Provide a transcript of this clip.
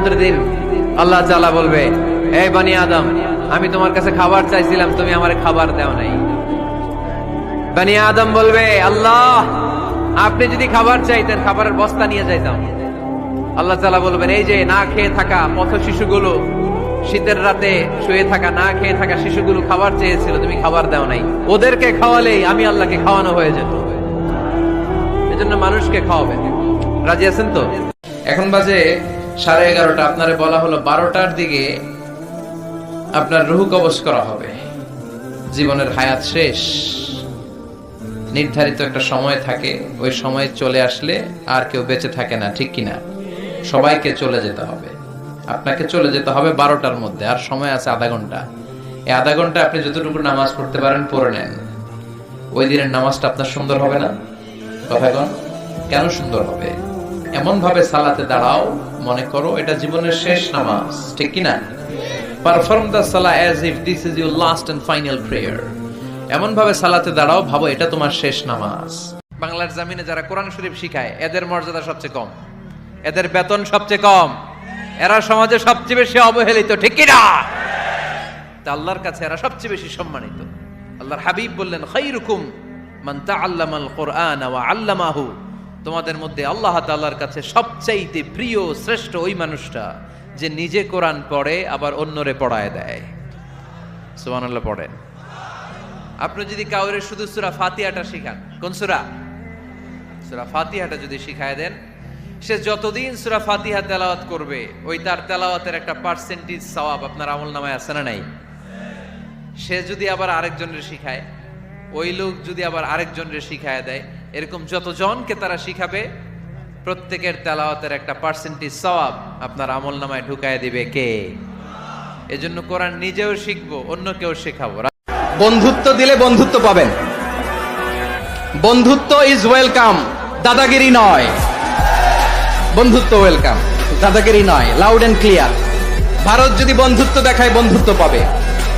দিন। আল্লাহ তাআলা বলবে এই বানি আদম, আমি তোমার কাছে খাবার চাইছিলাম, তুমি আমারে খাবার দাও নাই। বানি আদম বলবে, আল্লাহ, আপনি যদি খাবার চাইতেন, খাবারের বস্তা নিয়ে যাইতাম। আল্লাহ তাআলা বলবেন, এই যে না খেয়ে থাকা পথ শিশুগুলো, শীতের রাতে শুয়ে থাকা, না খেয়ে থাকা শিশুগুলো খাবার চেয়েছিল, তুমি খাবার দাও নাই। ওদেরকে খাওয়ালেই আমি আল্লাহকে খাওয়ানো হয়ে যেত। এজন্য মানুষকে খাওয়াবেন। রাজি আছেন তো? এখন বাজে সাড়ে এগারোটা, আপনারে বলা হলো বারোটার দিকে আপনার রুহু কবজ করা হবে। জীবনের হায়াত শেষ। নির্ধারিত একটা সময় থাকে, ওই সময় চলে আসলে আর কেউ বেঁচে থাকে না, ঠিক কিনা? সবাইকে চলে যেতে হবে। আপনাকে চলে যেতে হবে বারোটার মধ্যে, আর সময় আছে আধা ঘণ্টা। এই আধা ঘণ্টা আপনি যতটুকু নামাজ পড়তে পারেন, পড়ে নেন। ওই দিনের নামাজটা আপনার সুন্দর হবে না? কথা কেন সুন্দর হবে? এমন ভাবে সালাতে দাঁড়াও মনে করো, এটা জীবনের শেষ নামাজ, ঠিক কি না পারফর্ম দ্য সালা as if this is your last and final prayer এমন ভাবে সালাতে দাঁড়াও, ভাবো এটা তোমার শেষ নামাজ। বাংলার জামিনে যারা কোরআন শরীফ শিখায়, এদের মর্যাদা সবচেয়ে কম। এদের বেতন সবচেয়ে কম। এরা সমাজে সবচেয়ে বেশি অবহেলিত, ঠিক কি না তা আল্লাহর কাছে এরা সবচেয়ে বেশি সম্মানিত। আল্লাহর হাবিব বললেন, খাইরুকুম মান তাআল্লামাল কোরআন ওয়া আল্লামাহু। তোমাদের মধ্যে আল্লাহ তাআলার কাছে সবচাইতে প্রিয়, শ্রেষ্ঠ ওই মানুষটা যে নিজে কোরআন পড়ে, আবার অন্যরে পড়ায় দেয়। সুবহানাল্লাহ, পড়েন। আপনি যদি কাউরে শুধু সুরা ফাতিহাটা শিখান, কোন সুরা? সুরা ফাতিহাটা যদি শিখায় দেন, সে যতদিন সুরা ফাতিহা তেলাওয়াত করবে, ওই তার তেলাওয়াতের একটা পার্সেন্টেজ সওয়াব আপনার আমল নামায় আছে না নাই? সে যদি আবার আরেকজনের শিখায়, ওই লোক যদি আবার আরেকজনের শিখায় দেয় এরকম যতজনকে তারা শিখাবে, প্রত্যেকের তেলাওয়াতের একটা পার্সেন্টেজ সওয়াব আপনার আমল নামায় ঢুকায় দিবে কে? এজন্য কোরআন নিজেও শিখব অন্য কেউ শেখাবো। বন্ধুত্ব দিলে বন্ধুত্ব পাবেন। বন্ধুত্ব ইজ ওয়েলকাম দাদাগিরি নয়। বন্ধুত্ব ওয়েলকাম দাদাগিরি নয় লাউড এন্ড ক্লিয়ার ভারত যদি বন্ধুত্ব দেখায়, বন্ধুত্ব পাবে।